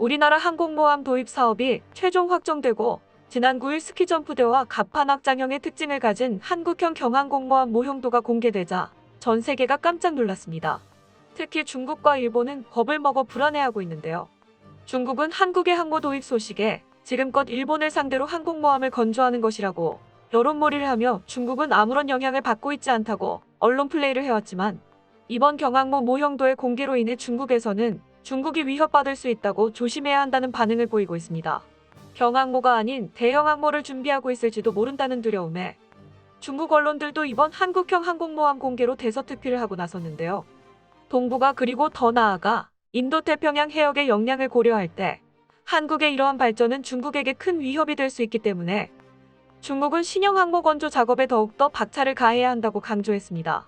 우리나라 항공모함 도입 사업이 최종 확정되고 지난 9일 스키점프대와 갑판 확장형의 특징을 가진 한국형 경항공모함 모형도가 공개되자 전 세계가 깜짝 놀랐습니다. 특히 중국과 일본은 겁을 먹어 불안해하고 있는데요. 중국은 한국의 항모 도입 소식에 지금껏 일본을 상대로 항공모함을 건조하는 것이라고 여론몰이를 하며 중국은 아무런 영향을 받고 있지 않다고 언론 플레이를 해왔지만 이번 경항모 모형도의 공개로 인해 중국에서는 중국이 위협받을 수 있다고 조심해야 한다는 반응을 보이고 있습니다. 경항모가 아닌 대형 항모를 준비하고 있을지도 모른다는 두려움에 중국 언론들도 이번 한국형 항공모함 공개로 대서특필을 하고 나섰는데요. 동북아 그리고 더 나아가 인도태평양 해역의 역량을 고려할 때 한국의 이러한 발전은 중국에게 큰 위협이 될 수 있기 때문에 중국은 신형 항모 건조 작업에 더욱더 박차를 가해야 한다고 강조했습니다.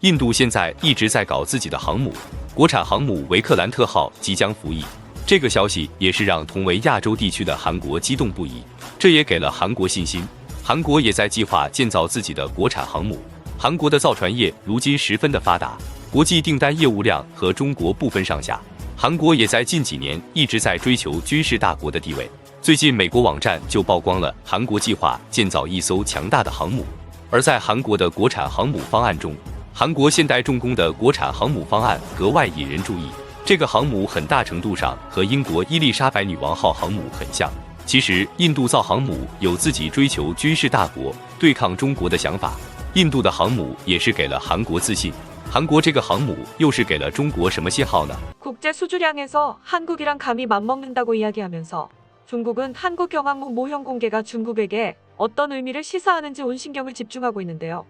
印度现在一直在搞自己的航母， 国产航母维克兰特号即将服役。这个消息也是让同为亚洲地区的韩国激动不已，这也给了韩国信心。韩国也在计划建造自己的国产航母。韩国的造船业如今十分的发达，国际订单业务量和中国不分上下。韩国也在近几年一直在追求军事大国的地位。最近，美国网站就曝光了韩国计划建造一艘强大的航母，而在韩国的国产航母方案中，韩国现代重工的国产航母方案格外引人注意。这个航母很大程度上和英国伊丽莎白女王号航母很像。其实，印度造航母有自己追求军事大国、对抗中国的想法。印度的航母也是给了韩国自信。韩国这个航母又是给了中国什么信号呢？ 국제 수주량에서 한국이랑 감히 맞먹는다고 이야기하면서 중국은 한국 경항모 모형 공개가 중국에게 어떤 의미를 시사하는지 온 신경을 집중하고 있는데요.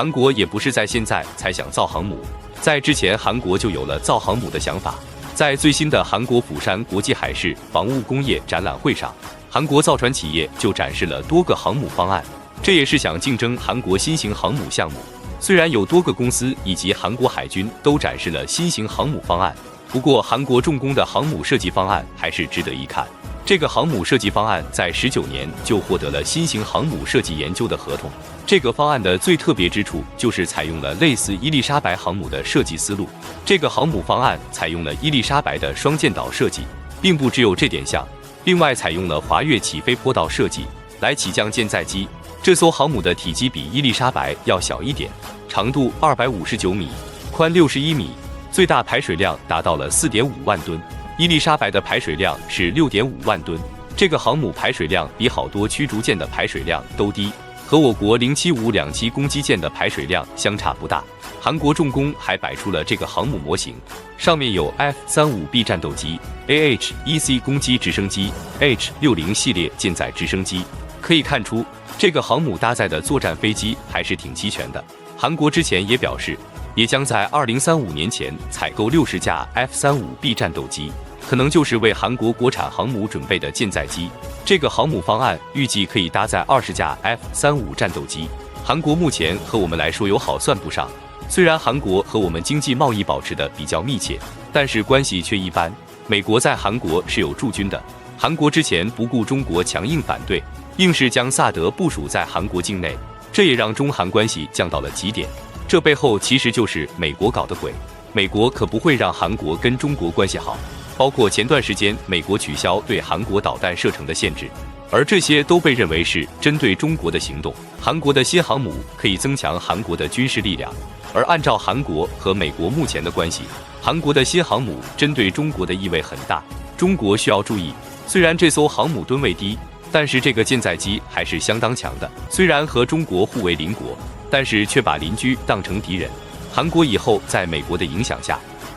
韩国也不是在现在才想造航母，在之前韩国就有了造航母的想法。在最新的韩国釜山国际海事防务工业展览会上，韩国造船企业就展示了多个航母方案，这也是想竞争韩国新型航母项目。虽然有多个公司以及韩国海军都展示了新型航母方案，不过韩国重工的航母设计方案还是值得一看。这个航母设计方案在十九年就获得了新型航母设计研究的合同。这个方案的最特别之处就是采用了类似伊丽莎白航母的设计思路。这个航母方案采用了伊丽莎白的双舰岛设计，并不只有这点像，另外采用了滑跃起飞坡道设计来起降舰载机。这艘航母的体积比伊丽莎白要小一点，长度二百五十九米，宽六十一米，最大排水量达到了四点五万吨。伊丽莎白的排水量是六点五万吨，这个航母排水量比好多驱逐舰的排水量都低，和我国零七五两栖攻击舰的排水量相差不大。韩国重工还摆出了这个航母模型，上面有 F 三五 B 战斗机、AH 一 C 攻击直升机、H 六零系列舰载直升机，可以看出这个航母搭载的作战飞机还是挺齐全的。韩国之前也表示，也将在二零三五年前采购六十架 F 三五 B 战斗机。可能就是为韩国国产航母准备的舰载机。这个航母方案预计可以搭载二十架 F 三五战斗机。韩国目前和我们来说友好算不上，虽然韩国和我们经济贸易保持的比较密切，但是关系却一般。美国在韩国是有驻军的，韩国之前不顾中国强硬反对，硬是将萨德部署在韩国境内，这也让中韩关系降到了极点。这背后其实就是美国搞的鬼，美国可不会让韩国跟中国关系好。包括前段时间美国取消对韩国导弹射程的限制，而这些都被认为是针对中国的行动。韩国的新航母可以增强韩国的军事力量，而按照韩国和美国目前的关系，韩国的新航母针对中国的意味很大。中国需要注意，虽然这艘航母吨位低，但是这个舰载机还是相当强的。虽然和中国互为邻国，但是却把邻居当成敌人。韩国以后在美国的影响下。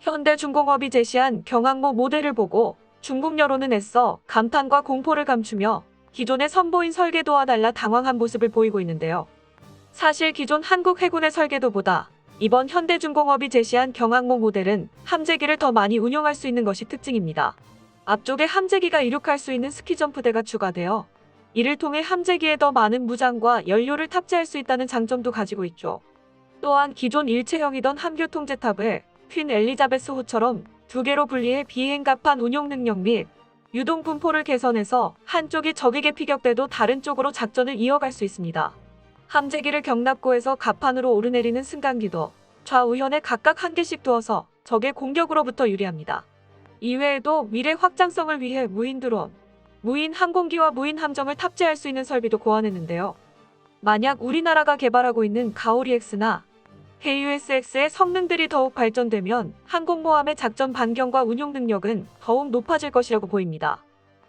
현대중공업이 제시한 경항모 모델을 보고 중국 여론은 애써 감탄과 공포를 감추며 기존의 선보인 설계도와 달라 당황한 모습을 보이고 있는데요. 사실 기존 한국 해군의 설계도보다 이번 현대중공업이 제시한 경항모 모델은 함재기를 더 많이 운용할 수 있는 것이 특징입니다. 앞쪽에 함재기가 이륙할 수 있는 스키점프대가 추가되어 이를 통해 함재기에 더 많은 무장과 연료를 탑재할 수 있다는 장점도 가지고 있죠. 또한 기존 일체형이던 함교 통제탑을 퀸 엘리자베스 호처럼 두 개로 분리해 비행 갑판 운용 능력 및 유동 분포를 개선해서 한쪽이 적에게 피격돼도 다른 쪽으로 작전을 이어갈 수 있습니다. 함재기를 경납고에서 갑판으로 오르내리는 승강기도 좌우현에 각각 한 개씩 두어서 적의 공격으로부터 유리합니다. 이외에도 미래 확장성을 위해 무인 드론, 무인 항공기와 무인 함정을 탑재할 수 있는 설비도 고안했는데요. 만약 우리나라가 개발하고 있는 가오리-X나 KUSX의 성능들이 더욱 발전되면 항공모함의 작전 반경과 운용 능력은 더욱 높아질 것이라고 보입니다.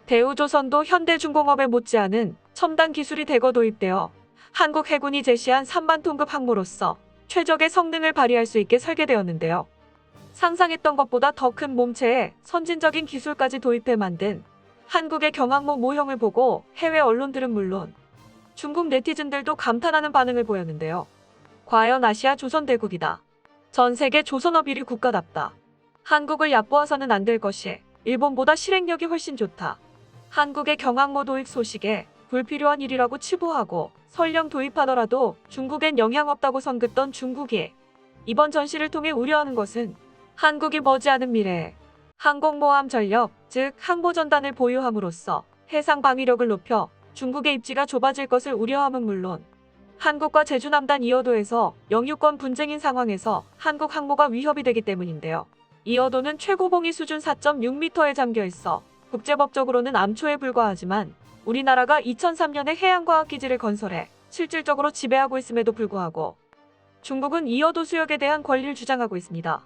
대우조선도 현대중공업에 못지않은 첨단 기술이 대거 도입되어 한국 해군이 제시한 3만 톤급 항모로서 최적의 성능을 발휘할 수 있게 설계되었는데요. 상상했던 것보다 더 큰 몸체에 선진적인 기술까지 도입해 만든 한국의 경항모 모형을 보고 해외 언론들은 물론 중국 네티즌들도 감탄하는 반응을 보였는데요. 과연 아시아 조선대국이다. 전 세계 조선업 1위 국가답다. 한국을 얕보아서는 안 될 것이 일본보다 실행력이 훨씬 좋다. 한국의 경항모 도입 소식에 불필요한 일이라고 치부하고 설령 도입하더라도 중국엔 영향 없다고 선긋던 중국이 이번 전시를 통해 우려하는 것은 한국이 머지않은 미래에 항공모함 전력, 즉 항모전단을 보유함으로써 해상 방위력을 높여 중국의 입지가 좁아질 것을 우려함은 물론 한국과 제주 남단 이어도에서 영유권 분쟁인 상황에서 한국 항모가 위협이 되기 때문인데요. 이어도는 최고 봉이 수준 4.6m에 잠겨 있어 국제법적으로는 암초에 불과하지만 우리나라가 2003년에 해양과학기지를 건설해 실질적으로 지배하고 있음에도 불구하고 중국은 이어도 수역에 대한 권리를 주장하고 있습니다.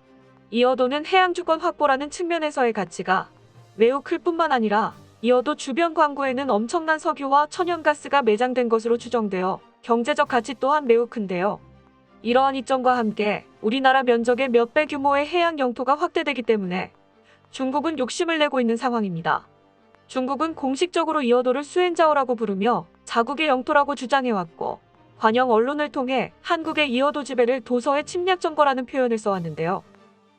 이어도는 해양 주권 확보라는 측면에서의 가치가 매우 클 뿐만 아니라 이어도 주변 광구에는 엄청난 석유와 천연가스가 매장된 것으로 추정되어 경제적 가치 또한 매우 큰데요. 이러한 이점과 함께 우리나라 면적의 몇 배 규모의 해양 영토가 확대되기 때문에 중국은 욕심을 내고 있는 상황입니다. 중국은 공식적으로 이 어도를 수행자오라고 부르며 자국의 영토라고 주장해왔고 관영 언론을 통해 한국의 이어도 지배를 도서의 침략 정거라는 표현을 써왔는데요.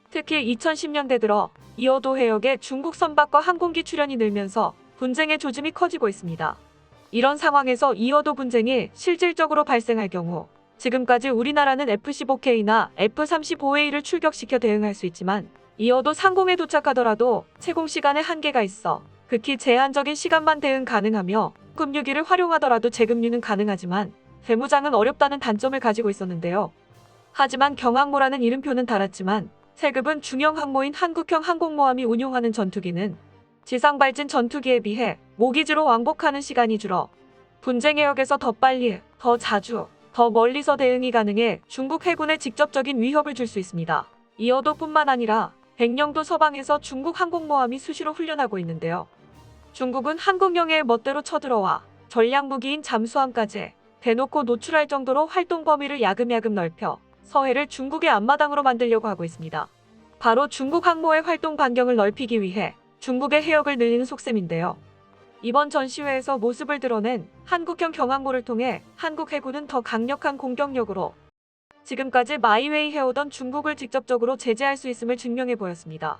특히 2010년대 들어 이어도 해역에 중국 선박과 항공기 출현이 늘면서 분쟁의 조짐이 커지고 있습니다. 이런 상황에서 이어도 분쟁이 실질적으로 발생할 경우 지금까지 우리나라는 F-15K나 F-35A를 출격시켜 대응할 수 있지만 이어도 상공에 도착하더라도 채공 시간에 한계가 있어 극히 제한적인 시간만 대응 가능하며 급류기를 활용하더라도 재급류는 가능하지만 대무장은 어렵다는 단점을 가지고 있었는데요. 하지만 경항모라는 이름표는 달았지만 세급은 중형 항모인 한국형 항공모함이 운용하는 전투기는 지상 발진 전투기에 비해 모기지로 왕복하는 시간이 줄어 분쟁 해역에서 더 빨리, 더 자주, 더 멀리서 대응이 가능해 중국 해군에 직접적인 위협을 줄 수 있습니다. 이어도 뿐만 아니라 백령도 서방에서 중국 항공모함이 수시로 훈련하고 있는데요. 중국은 한국령의 멋대로 쳐들어와 전략 무기인 잠수함까지 대놓고 노출할 정도로 활동 범위를 야금야금 넓혀 서해를 중국의 앞마당으로 만들려고 하고 있습니다. 바로 중국 항모의 활동 반경을 넓히기 위해 중국의 해역을 늘리는 속셈인데요. 이번 전시회에서 모습을 드러낸 한국형 경항모를 통해 한국 해군은 더 강력한 공격력으로 지금까지 마이웨이 해오던 중국을 직접적으로 제재할 수 있음을 증명해 보였습니다.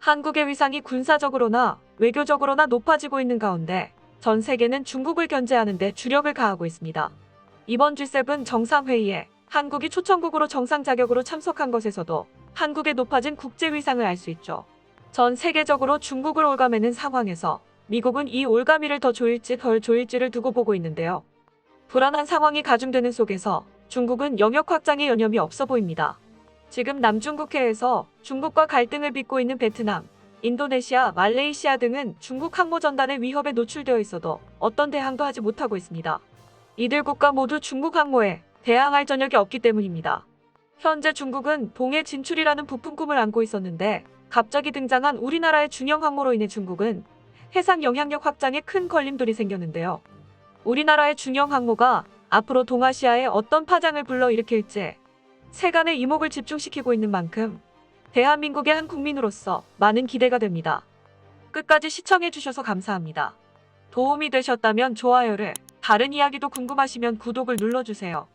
한국의 위상이 군사적으로나 외교적으로나 높아지고 있는 가운데 전 세계는 중국을 견제하는 데 주력을 가하고 있습니다. 이번 G7 정상회의에 한국이 초청국으로 정상 자격으로 참석한 것에서도 한국의 높아진 국제 위상을 알 수 있죠. 전 세계적으로 중국을 올가매는 상황에서 미국은 이 올가미를 더 조일지 덜 조일지를 두고 보고 있는데요. 불안한 상황이 가중되는 속에서 중국은 영역 확장에 여념이 없어 보입니다. 지금 남중국해에서 중국과 갈등을 빚고 있는 베트남, 인도네시아, 말레이시아 등은 중국 항모 전단의 위협에 노출되어 있어도 어떤 대항도 하지 못하고 있습니다. 이들 국가 모두 중국 항모에 대항할 전력이 없기 때문입니다. 현재 중국은 동해 진출이라는 부푼 꿈을 안고 있었는데 갑자기 등장한 우리나라의 중형 항모로 인해 중국은 해상 영향력 확장에 큰 걸림돌이 생겼는데요. 우리나라의 중형 항모가 앞으로 동아시아에 어떤 파장을 불러일으킬지 세간의 이목을 집중시키고 있는 만큼 대한민국의 한 국민으로서 많은 기대가 됩니다. 끝까지 시청해주셔서 감사합니다. 도움이 되셨다면 좋아요를, 다른 이야기도 궁금하시면 구독을 눌러주세요.